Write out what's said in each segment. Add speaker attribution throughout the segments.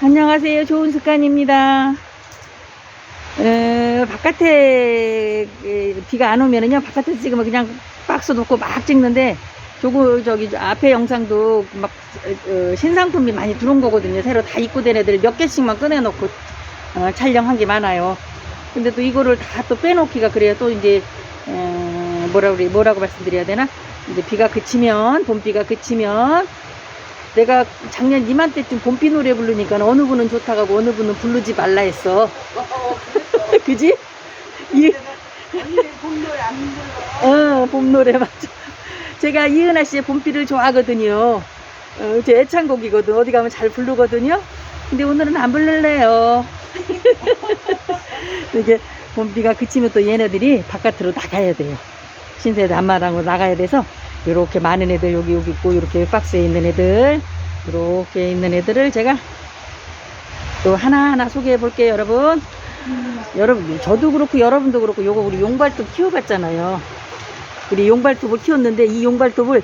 Speaker 1: 안녕하세요. 좋은 습관입니다. 에, 바깥에 에, 비가 안 오면은요, 바깥에서 찍으면 그냥 박스 놓고 막 찍는데, 조금 저기 저 앞에 영상도 막 어, 신상품이 많이 들어온 거거든요. 새로 다 입고 된 애들 몇 개씩만 꺼내놓고 어, 촬영한 게 많아요. 근데 또 이거를 다 또 빼놓기가 그래야 또 이제 어, 뭐라 그래 뭐라고 말씀드려야 되나? 이제 비가 그치면 봄비가 그치면 내가 작년 이맘때쯤 봄비 노래 부르니까 어느 분은 좋다고 하고 어느 분은 부르지 말라 했어. 그지? 이,
Speaker 2: 봄 노래 안 불러.
Speaker 1: 어, 봄 노래 맞죠. 제가 이은하 씨의 봄비를 좋아하거든요. 어, 제 애창곡이거든. 어디 가면 잘 부르거든요. 근데 오늘은 안 부를래요. 이게 봄비가 그치면 또 얘네들이 바깥으로 나가야 돼요. 신세대 안마랑으로 나가야 돼서 이렇게 많은 애들 여기 여기 있고 이렇게 박스에 있는 애들 이렇게 있는 애들을 제가 또 하나하나 소개해 볼게요 여러분 여러분 저도 그렇고 여러분도 그렇고 요거 우리 용발톱 키워봤잖아요 우리 용발톱을 키웠는데 이 용발톱을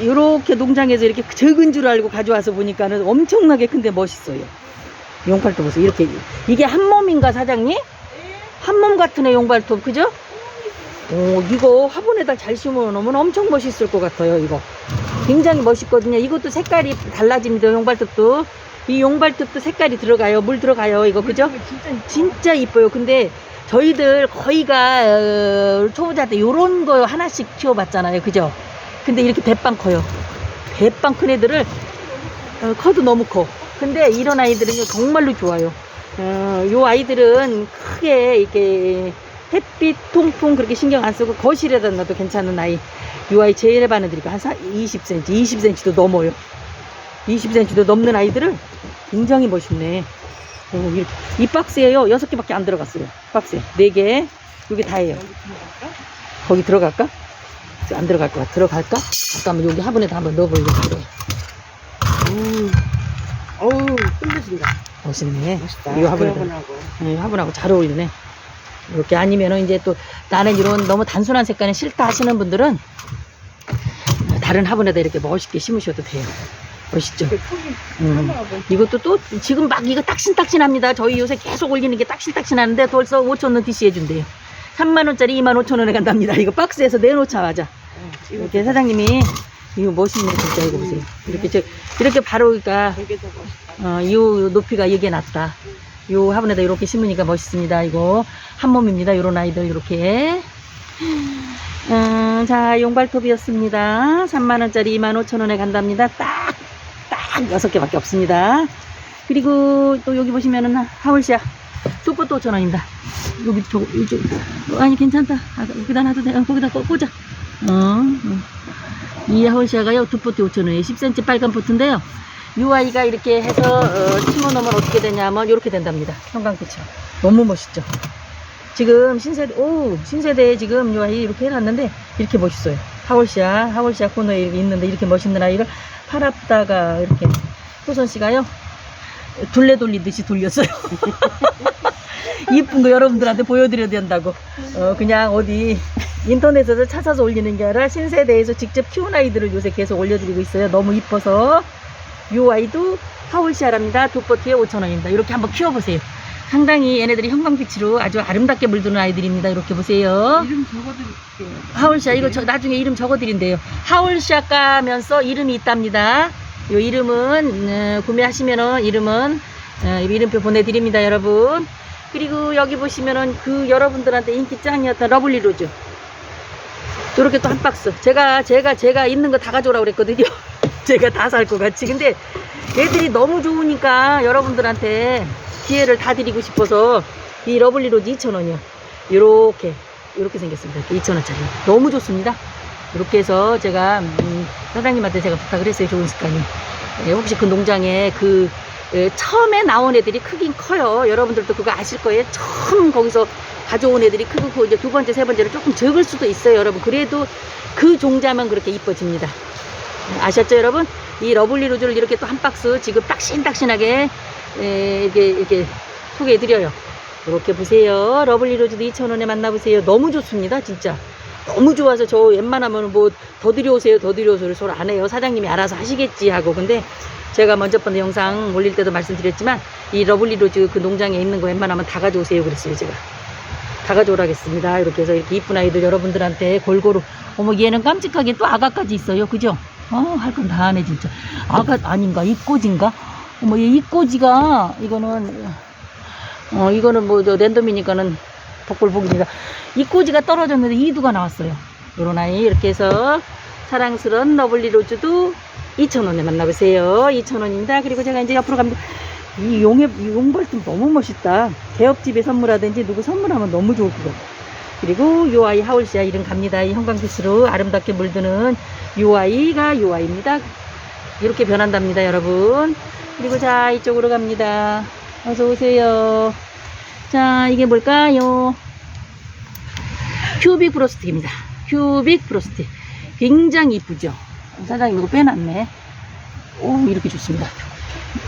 Speaker 1: 이렇게 농장에서 이렇게 적은 줄 알고 가져와서 보니까는 엄청나게 큰데 멋있어요 용발톱 보세요 이렇게 이게 한 몸인가 사장님? 한 몸 같은 애 용발톱 그죠? 오, 이거 화분에다 잘 심어 놓으면 엄청 멋있을 것 같아요, 이거. 굉장히 멋있거든요. 이것도 색깔이 달라집니다, 용발톱도. 이 용발톱도 색깔이 들어가요. 물 들어가요, 이거, 그죠?
Speaker 2: 진짜
Speaker 1: 진짜 이뻐요. 근데 저희들 거의가 어, 초보자 때 요런 거 하나씩 키워봤잖아요, 그죠? 근데 이렇게 배빵 커요. 배빵 큰 애들을 어, 커도 너무 커. 근데 이런 아이들은요, 정말로 좋아요. 어, 요 아이들은 크게 이렇게 햇빛 통풍 그렇게 신경 안 쓰고 거실에다 놔도 괜찮은 아이. 요 아이 제일 해봤는 드리고 한 20cm, 20cm도 넘어요. 20cm도 넘는 아이들을 굉장히 멋있네. 오, 이렇게. 이 박스에요. 여섯 개밖에 안 들어갔어요. 박스에. 네 개. 여기 다예요. 거기 들어갈까? 안 들어갈 것 같아. 들어갈까? 잠깐만 여기 화분에다 한번 넣어보려고.
Speaker 2: 음. 어우, 끝내준다.
Speaker 1: 멋있네.
Speaker 2: 멋있다.
Speaker 1: 화분에다.
Speaker 2: 화분하고.
Speaker 1: 네, 화분하고 잘 어울리네. 이렇게 아니면은 이제 또 나는 이런 너무 단순한 색깔이 싫다 하시는 분들은 다른 화분에다 이렇게 멋있게 심으셔도 돼요. 멋있죠? 음. 이것도 또 지금 막 이거 딱신딱신합니다. 저희 요새 계속 올리는 게 딱신딱신하는데 벌써 5천 원 DC 해준대요. 3만 원짜리 2만 5천 원에 간답니다. 이거 박스에서 내놓자마자
Speaker 2: 어,
Speaker 1: 이렇게 사장님이 이거 멋있네 진짜 이거 보세요. 이렇게 저 이렇게 바로 그러니까. 어, 이 높이가 이게 낫다. 요 화분에다 이렇게 심으니까 멋있습니다. 이거 한 몸입니다. 요런 아이들 이렇게. 음, 자, 용발톱이었습니다. 3만원짜리 2만 5천원에 간답니다. 딱, 딱 6개밖에 없습니다. 그리고 또 여기 보시면은 하울시아. 뚜뽀도 5천원입니다. 여기, 저, 이쪽. 어, 아니, 괜찮다. 아, 여기다 놔도 돼. 어, 거기다 꽂- 꽂아. 어, 어. 이 하울시아가요, 두 포트 5천원에 10cm 빨간 포트인데요. 이 아이가 이렇게 해서 어, 심어놓으면 어떻게 되냐면 이렇게 된답니다. 형광빛처럼. 너무 멋있죠. 지금 신세대, 오, 신세대에 지금 이 아이 이렇게 해놨는데 이렇게 멋있어요. 하월시아, 하월시아 코너에 있는데 이렇게 멋있는 아이를 팔 앞다가 이렇게 호선 씨가요 둘레 돌리듯이 돌렸어요. 이쁜 거 여러분들한테 보여드려야 된다고. 어, 그냥 어디 인터넷에서 찾아서 올리는 게 아니라 신세대에서 직접 키운 아이들을 요새 계속 올려드리고 있어요. 너무 이뻐서. 요 아이도 하울시아랍니다. 두 포트에 5천원입니다. 이렇게 한번 키워보세요. 상당히 얘네들이 형광빛으로 아주 아름답게 물드는 아이들입니다. 이렇게 보세요.
Speaker 2: 이름 적어드릴게요.
Speaker 1: 하울시아 이거 저 나중에 이름 적어드린대요. 하울시아 까면서 이름이 있답니다. 요 이름은 어, 구매하시면은 이름은 어, 이름표 보내드립니다, 여러분. 그리고 여기 보시면은 그 여러분들한테 인기 짱이었던 러블리 로즈. 이렇게 또 한 박스. 제가 제가 제가 있는 거 다 가져오라고 그랬거든요. 제가 다 살 것 같이. 근데 애들이 너무 좋으니까 여러분들한테 기회를 다 드리고 싶어서 이 러블리 로즈 2,000원이요. 요렇게 이렇게 생겼습니다. 2,000원짜리. 너무 좋습니다. 이렇게 해서 제가 음, 사장님한테 제가 부탁을 했어요. 좋은 습관이. 예, 혹시 그 농장에 그 예, 처음에 나온 애들이 크긴 커요. 여러분들도 그거 아실 거예요. 처음 거기서 가져온 애들이 크고 그 이제 두 번째, 세 번째는 조금 적을 수도 있어요, 여러분. 그래도 그 종자만 그렇게 이뻐집니다. 아셨죠, 여러분? 이 러블리 로즈를 이렇게 또 한 박스 지금 딱신딱신하게 에, 이렇게 이렇게 소개해 드려요. 이렇게 보세요. 러블리 로즈도 2,000원에 만나보세요. 너무 좋습니다, 진짜. 너무 좋아서 저 웬만하면 뭐 더 들여오세요 더 들여오세요 소리 안 해요 사장님이 알아서 하시겠지 하고 근데 제가 먼저 번 영상 올릴 때도 말씀드렸지만 이 러블리 로즈 그 농장에 있는 거 웬만하면 다 가져오세요 그랬어요 제가 다 가져오라겠습니다 이렇게 해서 이렇게 이쁜 아이들 여러분들한테 골고루 어머 얘는 깜찍하게 또 아가까지 있어요 그죠 어할 건 다 하네 진짜. 아가 아닌가? 이꼬지인가? 어머 얘 이꼬지가 이거는 어 이거는 뭐 저 랜덤이니까는 복불복입니다. 이꼬지가 떨어졌는데 이두가 나왔어요. 요런 아이 이렇게 해서 사랑스러운 러블리 로즈도 2,000원에 만나보세요. 2,000원입니다. 그리고 제가 이제 옆으로 갑니다. 이 용의 이 용벌도 너무 멋있다. 개업집에 선물하든지 누구 선물하면 너무 좋을 것 같아 그리고 요 아이 하울시아 이름 갑니다. 이 형광빛으로 아름답게 물드는 요 아이가 요 아이입니다. 이렇게 변한답니다 여러분. 그리고 자 이쪽으로 갑니다. 어서 오세요. 자 이게 뭘까요? 큐빅 프로스틱입니다. 큐빅 프로스틱. 굉장히 이쁘죠? 사장님 이거 빼놨네. 오 이렇게 좋습니다.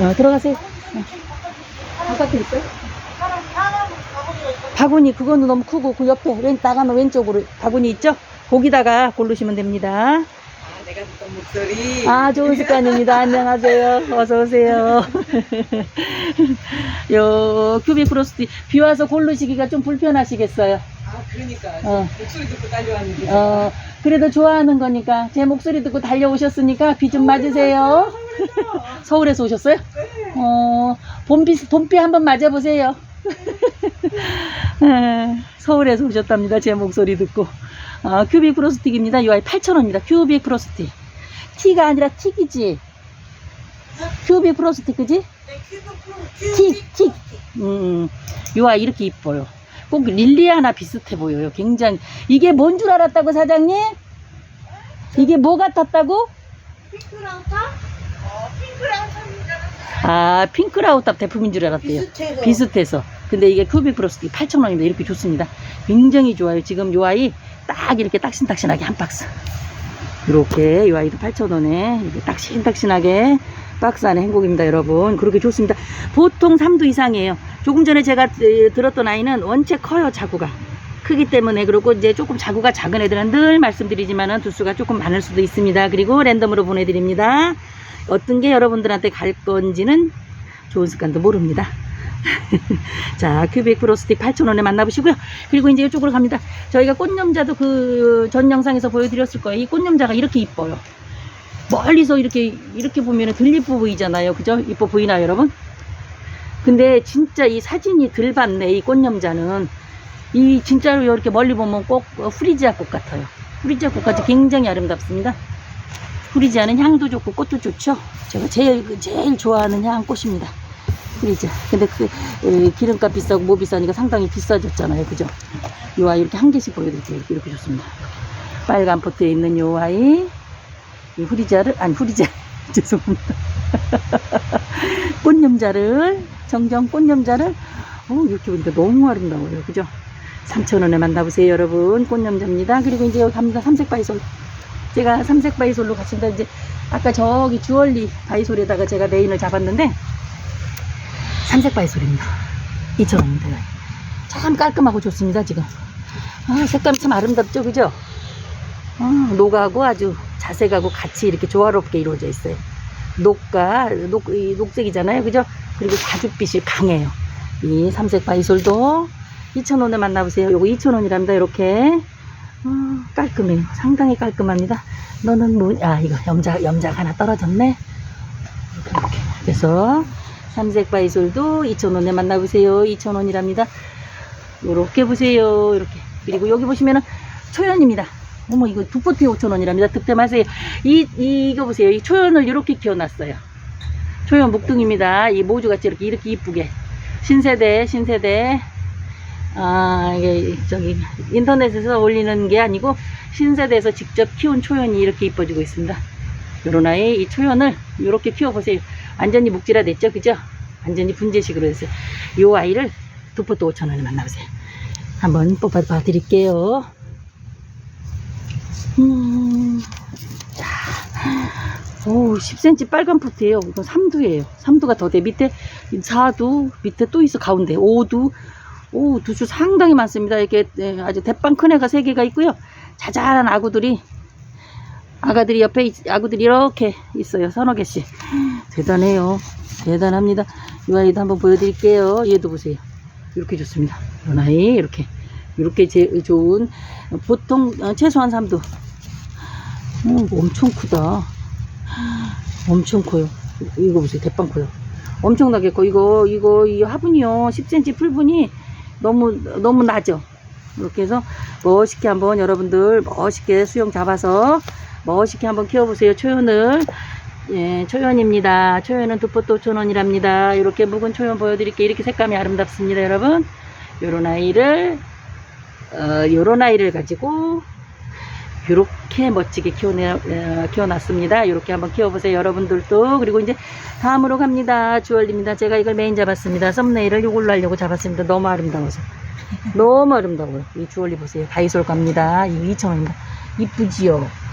Speaker 1: 어, 들어가세요. 어. 바깥에 있어요? 바구니 그거는 너무 크고 그 옆에 왼 나가면 왼쪽으로 바구니 있죠? 거기다가 고르시면 됩니다.
Speaker 2: 아, 내가 듣던 목소리.
Speaker 1: 아 좋은 습관입니다. 안녕하세요. 어서 오세요. 요 큐빅 프로스티 비 와서 고르시기가 좀 불편하시겠어요.
Speaker 2: 아, 그러니까.
Speaker 1: 어.
Speaker 2: 목소리 듣고 달려왔는데.
Speaker 1: 어 그래도 좋아하는 거니까 제 목소리 듣고 달려오셨으니까 비 좀 맞으세요. 서울에서 오셨어요? 어 봄비 봄비 한번 맞아 보세요. 에, 서울에서 오셨답니다. 제 목소리 듣고. 아, 큐빅 프로스틱입니다. 이 아이 8,000원입니다. 큐빅 프로스틱. T가 아니라 틱이지. 큐빅 프로스틱, 그지? 틱, 틱. 음, 이 아이 이렇게 이뻐요. 꼭 릴리아나 비슷해 보여요. 굉장히. 이게 뭔 줄 알았다고, 사장님? 이게 뭐 같았다고? 아, 핑크라우탑 제품인 줄 알았대요.
Speaker 2: 비슷해서.
Speaker 1: 비슷해서. 근데 이게 큐빅 프로스틱 8,000원입니다. 이렇게 좋습니다. 굉장히 좋아요. 지금 요 아이 딱 이렇게 딱신딱신하게 한 박스. 이렇게 요 아이도 8,000원에 이렇게 딱신딱신하게 박스 안에 행복입니다, 여러분. 그렇게 좋습니다. 보통 3두 이상이에요. 조금 전에 제가 에, 들었던 아이는 원체 커요, 자구가. 크기 때문에 그리고 이제 조금 자구가 작은 애들은 늘 말씀드리지만은 두수가 조금 많을 수도 있습니다. 그리고 랜덤으로 보내드립니다. 어떤 게 여러분들한테 갈 건지는 좋은 습관도 모릅니다. 자, 큐빅 프로스틱 8,000원에 만나보시고요. 그리고 이제 이쪽으로 갑니다. 저희가 꽃념자도 그 전 영상에서 보여드렸을 거예요. 이 꽃념자가 이렇게 이뻐요. 멀리서 이렇게, 이렇게 보면 들 이뻐 보이잖아요. 그죠? 이뻐 보이나요, 여러분? 근데 진짜 이 사진이 들 받네, 이 꽃념자는. 이 진짜로 이렇게 멀리 보면 꼭 후리지아 꽃 같아요. 후리지아 꽃같이 굉장히 아름답습니다. 후리지아는 향도 좋고 꽃도 좋죠. 제가 제일, 제일 좋아하는 향 꽃입니다. 프리즈. 근데 그 에, 기름값 비싸고 뭐 비싸니까 상당히 비싸졌잖아요. 그죠? 요 아이 이렇게 한 개씩 보여드릴게요. 이렇게, 좋습니다. 빨간 포트에 있는 요 아이. 이 후리자를, 아니, 후리자. 죄송합니다. 꽃념자를, 정정 꽃념자를, 어, 이렇게 보니까 너무 아름다워요. 그죠? 3,000원에 만나보세요, 여러분. 꽃념자입니다. 그리고 이제 여기 갑니다. 삼색 바이솔. 제가 삼색 바이솔로 갔습니다. 이제 아까 저기 주얼리 바이솔에다가 제가 메인을 잡았는데, 삼색 바이솔입니다. 2,000원입니다. 참 깔끔하고 좋습니다, 지금. 아, 색감이 참 아름답죠, 그죠? 아, 녹하고 아주 자색하고 같이 이렇게 조화롭게 이루어져 있어요. 녹과, 녹, 이 녹색이잖아요, 그죠? 그리고 자줏빛이 강해요. 이 삼색 바이솔도 2,000원에 만나보세요. 요거 2,000원이랍니다, 이렇게. 아, 깔끔해요. 상당히 깔끔합니다. 너는 뭐, 아, 이거 염자, 염자가 하나 떨어졌네. 이렇게, 이렇게. 그래서, 삼색 바이솔도 2,000원에 만나보세요. 2,000원이랍니다. 요렇게 보세요. 이렇게. 그리고 여기 보시면은 초연입니다. 어머, 이거 두 포트에 5,000원이랍니다. 득템하세요. 이, 이, 이거 보세요. 이 초연을 이렇게 키워놨어요. 초연 목등입니다. 이 모주같이 이렇게, 이렇게 이쁘게. 신세대, 신세대. 아, 이게, 저기, 인터넷에서 올리는 게 아니고, 신세대에서 직접 키운 초연이 이렇게 이뻐지고 있습니다. 요런 아이, 이 초연을 이렇게 키워보세요. 완전히 묵지라 됐죠? 그죠? 완전히 분재식으로 됐어요. 요 아이를 두 포트 5,000원에 만나보세요. 한번 뽑아 봐 드릴게요. 음, 자, 오, 10cm 빨간 포트예요. 이건 3두예요. 3두가 더 돼. 밑에 4두, 밑에 또 있어. 가운데 5두. 오, 두수 상당히 많습니다. 이렇게 네, 아주 대빵 큰 애가 3개가 있고요. 자잘한 아구들이 아가들이 옆에 있- 아구들이 이렇게 있어요. 서너 개씩. 대단해요. 대단합니다. 이 아이도 한번 보여드릴게요. 얘도 보세요. 이렇게 좋습니다. 이런 아이 이렇게 이렇게 제, 좋은 보통 어, 최소한 3도. 어, 엄청 크다. 엄청 커요. 이거 보세요. 대빵 커요. 엄청나게 커. 이거 이거 이 화분이요. 10cm 풀분이 너무 너무 낮죠. 이렇게 해서 멋있게 한번 여러분들 멋있게 수영 잡아서 멋있게 한번 키워보세요. 초연을. 예, 초연입니다. 초연은 두 포트 5천원이랍니다. 이렇게 묵은 초연 보여드릴게요. 이렇게 색감이 아름답습니다, 여러분. 요런 아이를, 어, 요런 아이를 가지고, 요렇게 멋지게 키워내, 어, 키워놨습니다. 요렇게 한번 키워보세요, 여러분들도. 그리고 이제 다음으로 갑니다. 주얼입니다. 제가 이걸 메인 잡았습니다. 썸네일을 요걸로 하려고 잡았습니다. 너무 아름다워서. 너무 아름다워요. 이 주얼리 보세요. 다이솔 갑니다. 이거 2,000원입니다. 이쁘지요?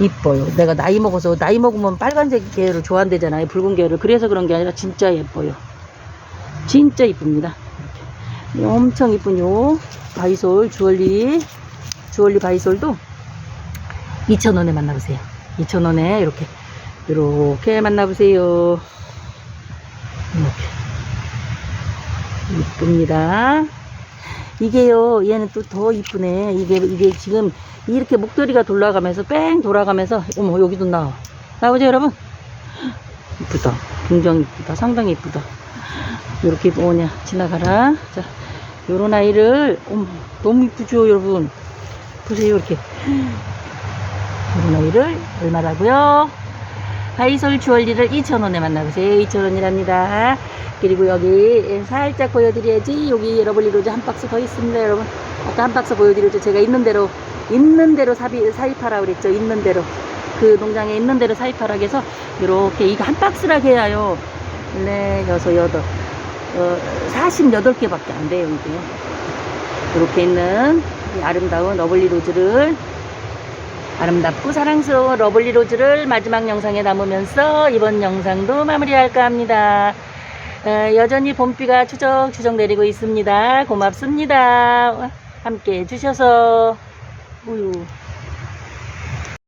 Speaker 1: 이뻐요. 내가 나이 먹어서 나이 먹으면 빨간색 계를 좋아한대잖아요. 붉은 계를. 그래서 그런 게 아니라 진짜 예뻐요. 진짜 이쁩니다. 이렇게. 엄청 이쁜 요 바이솔 주얼리 주얼리 바이솔도 2,000원에 만나보세요. 2,000원에 이렇게 이렇게 만나보세요. 이렇게 이쁩니다. 이게요, 얘는 또 더 이쁘네. 이게, 이게 지금 이렇게 목도리가 돌아가면서 뺑 돌아가면서, 어머, 여기도 나와. 나오죠, 여러분? 이쁘다. 굉장히 이쁘다. 상당히 이쁘다. 이렇게 뭐냐, 지나가라. 자, 요런 아이를, 어머, 너무 이쁘죠, 여러분? 보세요, 이렇게. 요런 아이를 얼마라고요? 바이솔 주얼리를 2,000원에 만나보세요. 2,000원이랍니다. 그리고 여기 살짝 보여드려야지. 여기 러블리 로즈 한 박스 더 있습니다, 여러분. 아까 한 박스 보여드렸죠. 제가 있는 대로, 있는 대로 사비, 사입하라 그랬죠. 있는 대로. 그 농장에 있는 대로 사입하라 해서, 이렇게, 이거 한 박스라 해야요. 네, 여섯, 여덟. 어, 48개밖에 안 돼요, 이게. 이렇게 있는 이 아름다운 러블리 로즈를 아름답고 사랑스러운 러블리 로즈를 마지막 영상에 담으면서 이번 영상도 마무리할까 합니다. 어, 여전히 봄비가 추적추적 내리고 있습니다. 고맙습니다. 함께 해주셔서. 우유.